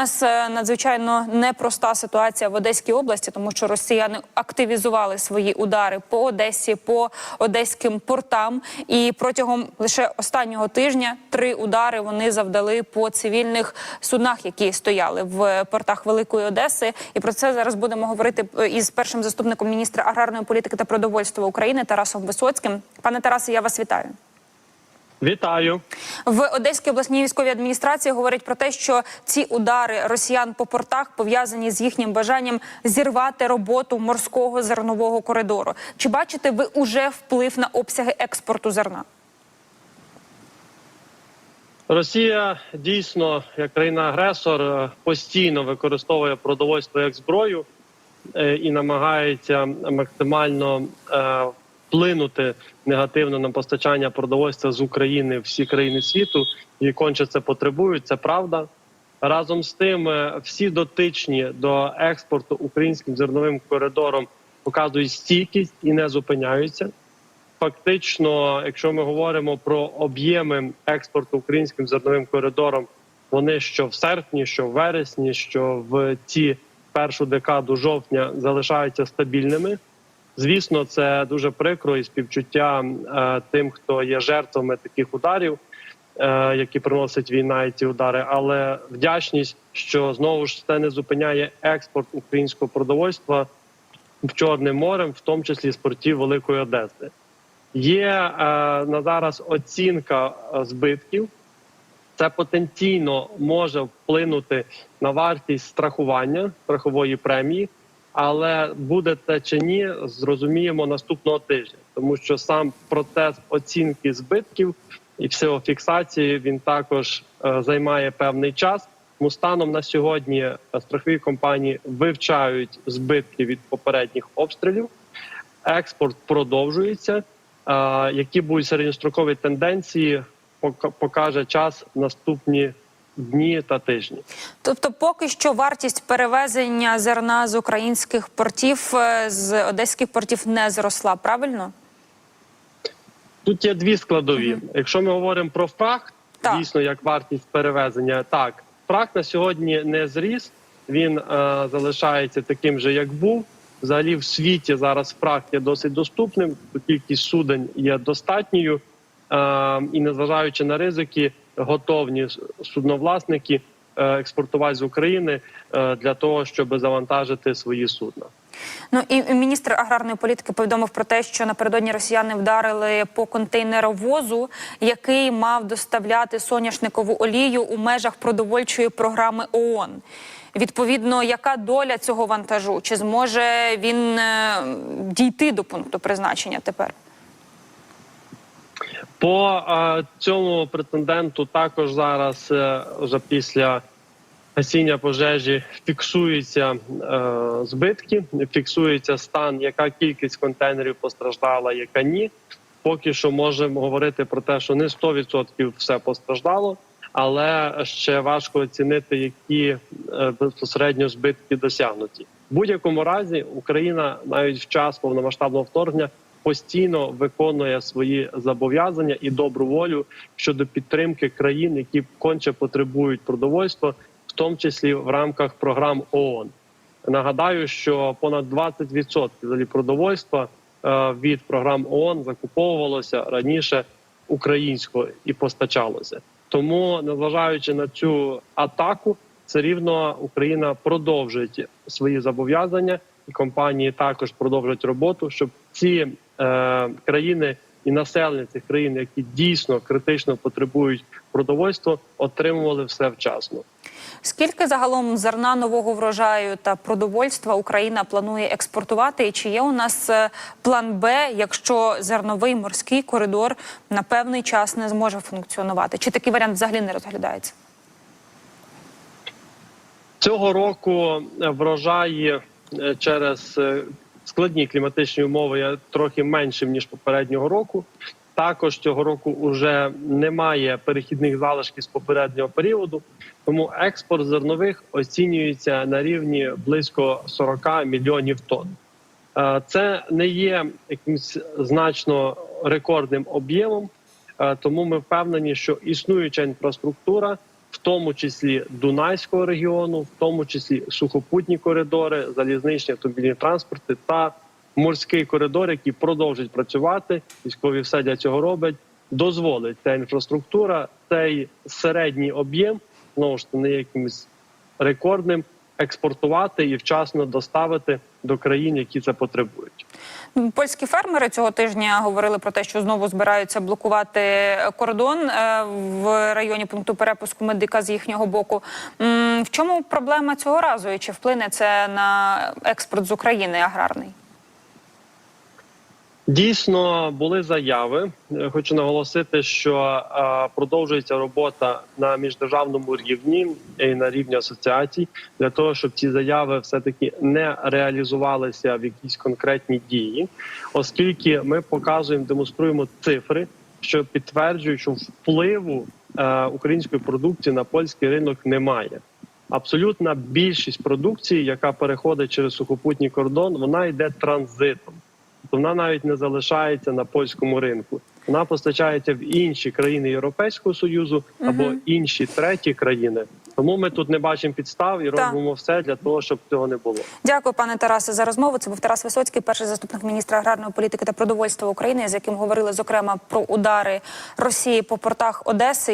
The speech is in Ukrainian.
нас е, надзвичайно непроста ситуація в Одеській області, тому що росіяни активізували свої удари по Одесі, по одеським портам. І протягом лише останнього тижня три удари вони завдали по цивільних суднах, які стояли в портах Великої Одеси. І про це зараз будемо говорити е, із першим заступником міністра аграрної політики та продовольства України Тарасом Висоцьким. Пане Тарасе, я вас вітаю. Вітаю. В Одеській обласній військовій адміністрації говорять про те, що ці удари росіян по портах пов'язані з їхнім бажанням зірвати роботу морського зернового коридору. Чи бачите ви уже вплив на обсяги експорту зерна? Росія дійсно, як країна-агресор, е, постійно використовує продовольство як зброю е, і намагається максимально е, вплинути негативно на постачання продовольства з України всі країни світу, і конче це потребують. Це правда. Разом з тим, е, всі дотичні до експорту українським зерновим коридором показують стійкість і не зупиняються. Фактично, якщо ми говоримо про об'єми експорту українським зерновим коридором, вони що в серпні, що в вересні, що в ці першу декаду жовтня залишаються стабільними. Звісно, це дуже прикро і співчуття е, тим, хто є жертвами таких ударів, е, які приносить війна і ці удари. Але вдячність, що знову ж це не зупиняє експорт українського продовольства в Чорним морем, в тому числі з портів Великої Одеси. Є е, на зараз оцінка е, збитків. Це потенційно може вплинути на вартість страхування страхової премії, але буде це чи ні, зрозуміємо наступного тижня, тому що сам процес оцінки збитків і всього фіксації він також е, займає певний час. Тому станом на сьогодні е, страхові компанії вивчають збитки від попередніх обстрілів. Експорт продовжується. Е, Які будуть середньострокові тенденції, пока- покаже час наступні дні та тижні. Тобто, поки що вартість перевезення зерна з українських портів е, з одеських портів не зросла. Правильно? Тут є дві складові. Якщо ми говоримо про фрахт, Так. дійсно як вартість перевезення, так фрахт на сьогодні не зріс. Він е, залишається таким же, як був. Взагалі, в світі зараз фрахт є досить доступним. Кількість суден є достатньою, е, і незважаючи на ризики, готовні судновласники е, експортувати з України е, для того, щоб завантажити свої судна. Ну і міністр аграрної політики повідомив про те, що напередодні росіяни вдарили по контейнеровозу, який мав доставляти соняшникову олію у межах продовольчої програми ООН. Відповідно, яка доля цього вантажу? Чи зможе він е, дійти до пункту призначення тепер? По е, цьому претенденту також зараз е, вже після гасіння пожежі фіксуються е, збитки, фіксується стан, яка кількість контейнерів постраждала, яка ні. Поки що можемо говорити про те, що не 100% все постраждало, але ще важко оцінити, які е, безпосередньо збитки досягнуті. В будь-якому разі Україна навіть в час повномасштабного вторгнення постійно виконує свої зобов'язання і добру волю щодо підтримки країн, які конче потребують продовольства, в тому числі в рамках програм ООН. Нагадаю, що понад 20% взагалі продовольства е, від програм ООН закуповувалося раніше українською і постачалося. Тому, незважаючи на цю атаку, все рівно Україна продовжить свої зобов'язання, і компанії також продовжать роботу, щоб ці країни і населення цих країн, які дійсно критично потребують продовольства, отримували все вчасно. Скільки загалом зерна нового врожаю та продовольства Україна планує експортувати? І чи є у нас е, план Б, якщо зерновий морський коридор на певний час не зможе функціонувати? Чи такий варіант взагалі не розглядається? Цього року е, врожаї е, через е, складні кліматичні умови є трохи меншим ніж попереднього року. Також цього року вже немає перехідних залишків з попереднього періоду, тому експорт зернових оцінюється на рівні близько 40 мільйонів тонн. Е, Це не є якимось значно рекордним об'ємом, е, тому ми впевнені, що існуюча інфраструктура в тому числі Дунайського регіону, в тому числі сухопутні коридори, залізничні автомобільні транспорти та морський коридор, який продовжить працювати. Військові все для цього роблять. Дозволить ця інфраструктура, цей середній об'єм знову ж таки не якимось рекордним, експортувати і вчасно доставити до країн, які це потребують. Польські фермери цього тижня говорили про те, що знову збираються блокувати кордон е, в районі пункту перепуску медика з їхнього боку. В чому проблема цього разу і чи вплине це на експорт з України аграрний? Дійсно були заяви. Е, Хочу наголосити, що е, продовжується робота на міждержавному рівні і на рівні асоціацій для того, щоб ці заяви все таки не реалізувалися в якісь конкретні дії, оскільки ми показуємо, демонструємо цифри, що підтверджують, що впливу е, української продукції на польський ринок немає. Абсолютна більшість продукції, яка переходить через сухопутній кордон, вона йде транзитом то вона навіть не залишається на польському ринку. Вона постачається в інші країни Європейського союзу або Мгм. інші треті країни. Тому ми тут не бачимо підстав і Так. робимо все для того, щоб цього не було. Дякую, пане Тарасе, за розмову. Це був Тарас Висоцький, перший заступник міністра аграрної політики та продовольства України, з яким говорили зокрема про удари Росії по портах Одеси.